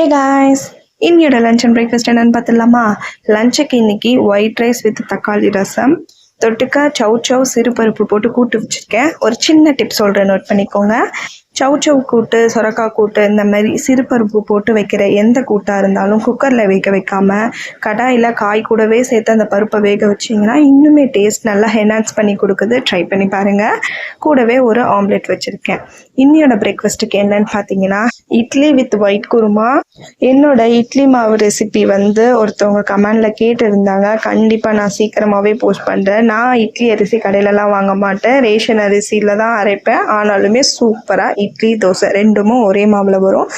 ஏ guys இன்னையோட lunch and breakfast என்னன்னு பார்த்துடலாமா? லஞ்சுக்கு இன்னைக்கு ஒயிட் ரைஸ் வித் தக்காளி ரசம். தொட்டுக்க சவு சவு சிறுபருப்பு போட்டு கூட்டு வச்சுருக்கேன். ஒரு சின்ன டிப் சொல்கிறேன் நோட் பண்ணிக்கோங்க. சவு சவு கூட்டு சுரக்கா கூட்டு இந்த மாதிரி சிறுபருப்பு போட்டு வைக்கிற எந்த கூட்டாக இருந்தாலும் குக்கரில் வேக வைக்காம கடாயில் காய் கூடவே சேர்த்து அந்த பருப்பை வேக வச்சிங்கன்னா இன்னுமே டேஸ்ட் நல்லா என்ஹான்ஸ் பண்ணி கொடுக்குது. ட்ரை பண்ணி பாருங்கள் கூடவே ஒரு ஆம்லெட் வச்சுருக்கேன். இன்னியோட பிரேக்ஃபாஸ்ட்டுக்கு என்னன்னு பார்த்தீங்கன்னா இட்லி வித் ஒயிட் குருமா. என்னோட இட்லி மாவு ரெசிபி வந்து ஒருத்தவங்க கமெண்ட்ல கேட்டு இருந்தாங்க கண்டிப்பாக நான் சீக்கிரமாகவே போஸ்ட் பண்ணுறேன் நான் இட்லி அரிசி கடையிலலாம் வாங்க மாட்டேன். ரேஷன் அரிசியில் தான் அரைப்பேன். ஆனாலுமே சூப்பராக இட்லி தோசை ரெண்டுமே ஒரே மாவில் வரும்.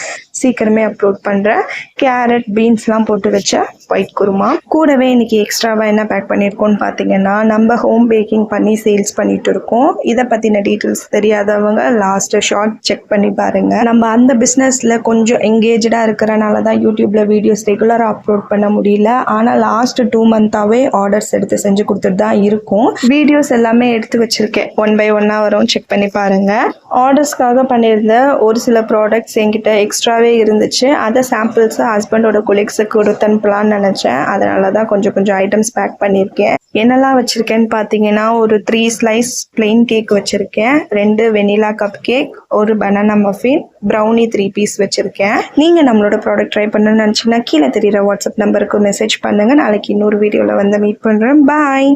சீக்கிரமே அப்லோட் பண்ணுறேன் கேரட் பீன்ஸ்லாம் போட்டு வச்ச ஒயிட் குருமா. கூடவே இன்றைக்கி எக்ஸ்ட்ராவாக என்ன பேக் பண்ணியிருக்கோம்னு பார்த்தீங்கன்னா நம்ம ஹோம் பேக்கிங் பண்ணி சேல்ஸ் பண்ணிட்டு இருக்கோம். இதை பற்றின டீட்டெயில்ஸ் தெரியாதவங்க லாஸ்ட்டு ஷார்ட் செக் பண்ணி பாருங்கள் நம்ம அந்த பிஸ்னஸில் கொஞ்சம் எங்கேஜாக இருக்கிறனால தான் யூடியூப்பில் வீடியோஸ் ரெகுலராக அப்லோட் பண்ண முடியல. ஆனால் லாஸ்ட் டூ மந்த்தாகவே ஆர்டர்ஸ் எடுத்து செஞ்சு கொடுத்துட்டு தான் இருக்கும். வீடியோஸ் எல்லாமே எடுத்து வச்சுருக்கேன். ஒன் பை ஒன்னாக வரும். செக் பண்ணி பாருங்கள் ஆர்டர்ஸ்க்காக பண்ணியிருந்த ஒரு சில ப்ராடக்ட்ஸ் என்கிட்ட நல்லாவே இருந்துச்சு. அதை சாம்பிள்ஸு ஹஸ்பண்டோட கொலீக்ஸுக்கு கொடுத்து நினச்சேன். அதனால தான் கொஞ்சம் கொஞ்சம் ஐட்டம்ஸ் பேக் பண்ணியிருக்கேன். என்னெல்லாம் வச்சுருக்கேன்னு பார்த்தீங்கன்னா ஒரு த்ரீ ஸ்லைஸ் பிளெயின் கேக் வச்சுருக்கேன். ரெண்டு வெனிலா கப் கேக் ஒரு banana muffin brownie three piece வச்சுருக்கேன். நீங்கள் நம்மளோட ப்ராடக்ட் ட்ரை பண்ணணும்னு நினச்சிங்கன்னா கீழே தெரியுற வாட்ஸ்அப் நம்பருக்கு மெசேஜ் பண்ணுங்கள் நாளைக்கு இன்னொரு வீடியோவில் வந்து மீட் பண்ணுறேன் பாய்